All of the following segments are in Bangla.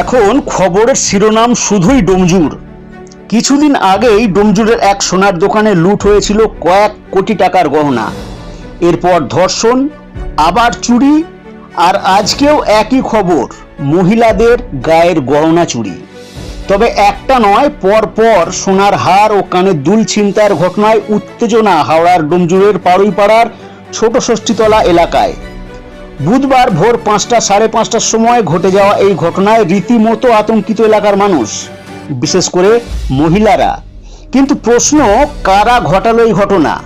এখন খবরের শিরোনাম শুধুই ডোমজুর। কিছুদিন আগেই ডোমজুরের এক সোনার দোকানে লুট হয়েছিল কয়েক কোটি টাকার গহনা। এরপর ধর্ষণ, আবার চুরি, আর আজকেও একই খবর, মহিলাদের গায়ের গহনা চুরি। তবে একটা নয় পর পর সোনার হার ও কানের দুল ছিনতাইয়ের ঘটনায় উত্তেজনা হাওড়ার ডোমজুরের পাড়ুইপাড়ার ছোট ষষ্ঠীতলা এলাকায়। বুধবার ভোর পাঁচটা সাড়ে পাঁচটার সময় ঘটে যাওয়া এই ঘটনায় রীতিমতো আতঙ্কিত এলাকার মানুষ, বিশেষ করে মহিলারা। কিন্তু প্রশ্ন, কারা ঘটালো এই ঘটনা?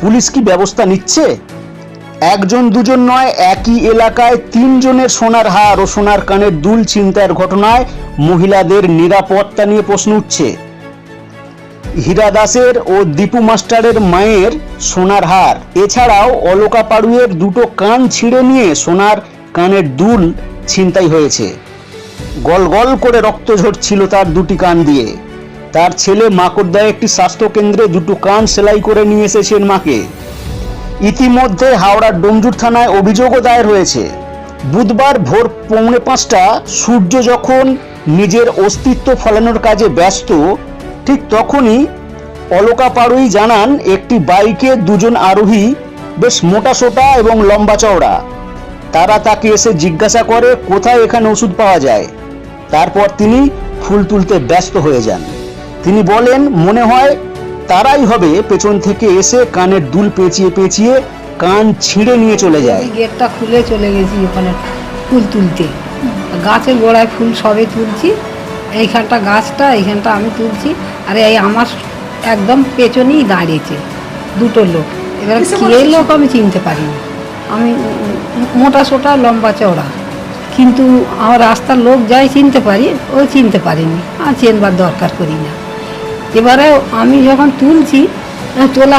পুলিশ কি ব্যবস্থা নিচ্ছে? একজন দুজন নয়, একই এলাকায় তিনজনের সোনার হার ও সোনার কানের দুল ছিনতাইয়ের ঘটনায় মহিলাদের নিরাপত্তা নিয়ে প্রশ্ন উঠছে। হীরা দাসের ও দীপু মাস্টারের মায়ের সোনার হার। এছাড়াও অলকা পাড়ুয়ের দুটো কান ছিঁড়ে নিয়ে সোনার কানের দুল ছিনতাই হয়েছে। গল গল করে রক্ত ঝরছিল তার দুটি কান দিয়ে। তার ছেলে মাকড়দায় একটি স্বাস্থ্য কেন্দ্রে দুটো কান সেলাই করে নিয়ে এসেছেন মাকে। ইতিমধ্যে হাওড়ার ডোমজুর থানায় অভিযোগও দায়ের হয়েছে। বুধবার ভোর পৌনে পাঁচটা সূর্য যখন নিজের অস্তিত্ব ফলানোর কাজে ব্যস্ত ঠিক তখনই অলকা পাড়ুই জানান, একটি বাইকে দুজন আরোহী, বেশ মোটা সোটা এবং লম্বা চওড়া। তারা তাকে এসে জিজ্ঞাসা করে, কোথায় এখানে ওষুধ পাওয়া যায়? তারপর তিনি ফুল তুলতে ব্যস্ত হয়ে যান। তিনি বলেন, মনে হয় তারাই হবে পেছন থেকে এসে কানের দুল পেঁচিয়ে পেঁচিয়ে কান ছিঁড়ে নিয়ে চলে যায়। গেটটা খুলে চলে গেছি ওখানে ফুল তুলতে। গাছের গোড়ায় ফুল সবে তুলছি। এইখানটা গাছটা এইখানটা আমি তুলছি আর এই আমার একদম পেছনেই দাঁড়িয়েছে দুটো লোক। এবার কে লোক আমি চিনতে পারিনি। আমি মোটা সোটা লম্বা চওড়া। কিন্তু আমার রাস্তার লোক যাই চিনতে পারি ও চিনতে পারিনি। আর চেনবার দরকার করি না। এবারে আমি যখন তুলছি তোলা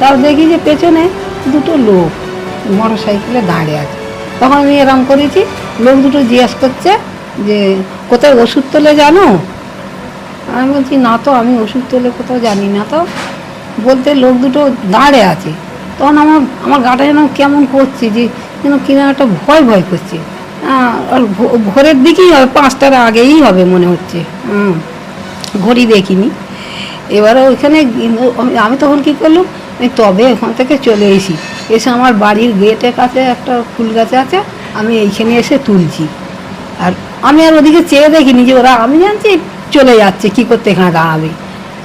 তাও দেখি যে পেছনে দুটো লোক মোটর সাইকেলে দাঁড়িয়ে আছে। তখন আমি এরম করেছি লোক দুটো জিজ্ঞেস করছে যে কোথায় ওষুধ তোলে জানো? আমি বলছি, না তো, আমি ওষুধ তোলে কোথাও জানি না তো। বলতে লোক দুটো দাঁড়ে আছে। তখন আমার আমার গাটা যেন কেমন করছে যে, যেন কিনা একটা ভয় ভয় করছে। আর ভোরের দিকেই হবে পাঁচটার আগেই হবে মনে হচ্ছে। হুম, ঘড়ি দেখিনি। এবারে ওইখানে আমি- তখন কী করলাম তবে ওখান থেকে চলে এসি এসে আমার বাড়ির গেটের কাছে একটা ফুল গাছ আছে, আমি এইখানে এসে তুলছি। আর আমি আর ওদিকে চেয়ে দেখিনি যে ওরা, আমি জানছি চলে যাচ্ছে, কি করতে এখানে দাঁড়াবে।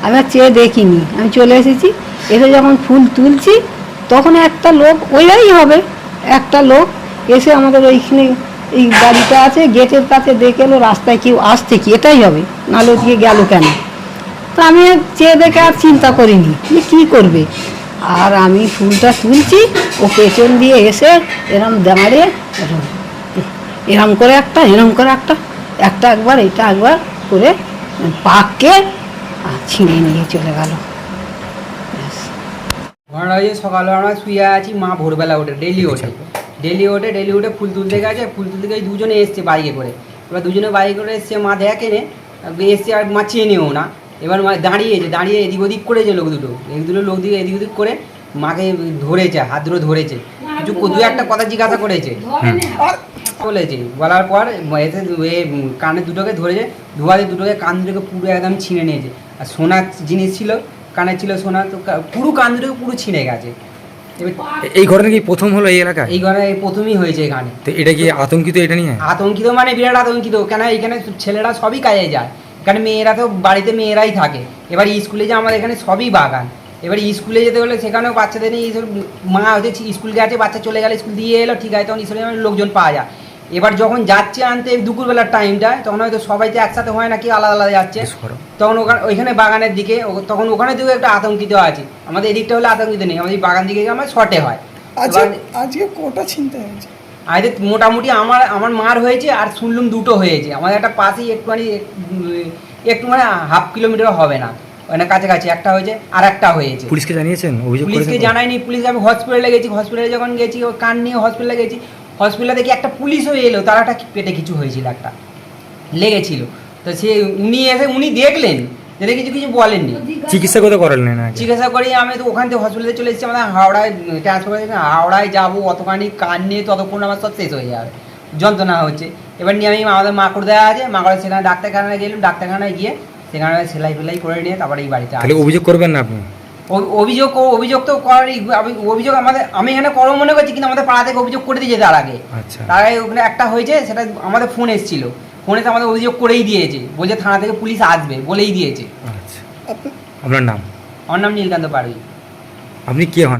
আমি আর চেয়ে দেখিনি। আমি চলে এসেছি, এসে যখন ফুল তুলছি, তখন একটা লোক ওইটাই হবে, একটা লোক এসে আমাদের ওইখানে এই গাড়িটা আছে, গেটের কাছে দেখে এলো, রাস্তায় কেউ আসছে কি, এটাই হবে, নাহলে ওদিকে গেল কেন? তো আমি চেয়ে দেখে আর চিন্তা করিনি, যে কী করবে? আর আমি ফুলটা তুলছি, ও পেছন দিয়ে এসে এরম দাঁড়িয়ে এরম করে একটা এরম করে একটা একটা একবার এটা একবার করে পাককে আর ছিঁড়ে নিয়ে চলে গেল। ঘটনা হয়েছে সকালবেলা আমরা শুয়ে আছি মা ভোরবেলা ওঠে ডেলি ওঠে। ডেলি ওঠে ডেলি উঠে ফুল তুলতে গেছে ফুল তুলতে গিয়ে দুজনে এসছে বাইকে করে। এবার দুজনে বাইকে করে এসছে মা দেখে নে এসছে আর মা চেনেও না। এবার মা দাঁড়িয়েছে দাঁড়িয়ে এদিক ওদিক করেছে লোক দুটো। এই দুটো লোক দিকে এদিক ওদিক করে মাকে ধরেছে হাত ধরে ধরেছে। কিছু দু একটা কথা জিজ্ঞাসা করেছে। বলেছে বলার পর এতে এ কানে দুটোকে ধরেছে ধোয়াতে দুটোকে কান দুটোকে পুরো একদম ছিঁড়ে নিয়েছে। আর সোনার জিনিস ছিল কানে ছিল সোনা তো পুরো কান দুটোকে পুরো ছিঁড়ে গেছে। এই ঘটনা কি প্রথম হলো এই এলাকায়? এই ঘরে প্রথমই হয়েছে এখানে। তো এটা কি আতঙ্কিত এটা নিয়ে? আতঙ্কিত মানে বিরাট আতঙ্কিত কেন এখানে ছেলেরা সবই কাজে যায়। এখানে মেয়েরা তো বাড়িতে মেয়েরাই থাকে। এবার স্কুলে যে আমাদের এখানে সবই বাগান। এবার স্কুলে যেতে হলে সেখানেও বাচ্চাদের নিয়ে মা হচ্ছে স্কুল গেছে বাচ্চা চলে গেলে স্কুল দিয়ে এলো ঠিক আছে তখন স্কুলে লোকজন পাওয়া যায়। এবার যখন যাচ্ছে আনতে দুপুরবেলার টাইমটায় তখন হয়তো সবাই তো একসাথে হয় না কি আলাদা আলাদা যাচ্ছে। তখন ওখানে ওইখানে বাগানের দিকে তখন ওখানে দিকে একটা আতঙ্কিত আছে। আমাদের এদিকটা হলে আতঙ্কিত নেই আমাদের বাগান দিকে আমার শর্টে হয়। আজকে কোটা চিন্তা হয়েছে? আজকে মোটামুটি আমার আমার মার হয়েছে আর শুনলুম দুটো হয়েছে। আমাদের একটা পাশেই একটুখানি এক- একটু মানে হাফ কিলোমিটার হবে না। মানে কাছাকাছি একটা হয়েছে আর একটা হয়েছে। পুলিশকে জানিয়েছেন? পুলিশকে জানাইনি পুলিশ আমি হসপিটালে গেছি হসপিটালে যখন গেছি ও কান নিয়ে হসপিটালে গেছি হসপিটালে দেখি একটা পুলিশও এলো তার একটা পেটে কিছু হয়েছিল একটা লেগেছিল। তো সে উনি এসে উনি দেখলেন যেটা কিছু কিছু বলেননি। চিকিৎসা কোথাও করালেন না চিকিৎসা করি আমি তো ওখান থেকে হসপিটালে চলে এসেছি আমাদের হাওড়ায় ট্রান্সফার হাওড়ায় যাব অতখানি কান নিয়ে ততক্ষণ আমার সব শেষ হয়ে যাবে যন্ত্রণা হচ্ছে। এবার নিয়ে আমি আমাদের মাকুড় দেওয়া আছে মাকুড়ে সেখানে ডাক্তারখানায় গেলাম ডাক্তারখানায় গিয়ে সেখানে সেলাই ফেলাই করে নিয়ে তারপরে এই বাড়িতে অভিযোগ করবেন না আপনি? অভিযোগ ও- অভিযোগ তো করারই আমি- অভিযোগ আমাদের আমি এখানে করো মনে করছি কিন্তু আমাদের পাড়া থেকে অভিযোগ করে দিয়েছে তার আগে। আচ্ছা। তার আগে ওখানে একটা হয়েছে সেটা আমাদের ফোন এসেছিল। ফোনে তো আমাদের অভিযোগ করেই দিয়েছে। বলছে থানা থেকে পুলিশ আসবে বলেই দিয়েছে। আচ্ছা। আপনার নাম? আমার নাম নীলকান্ত পাড়ুই। আপনি কে হন?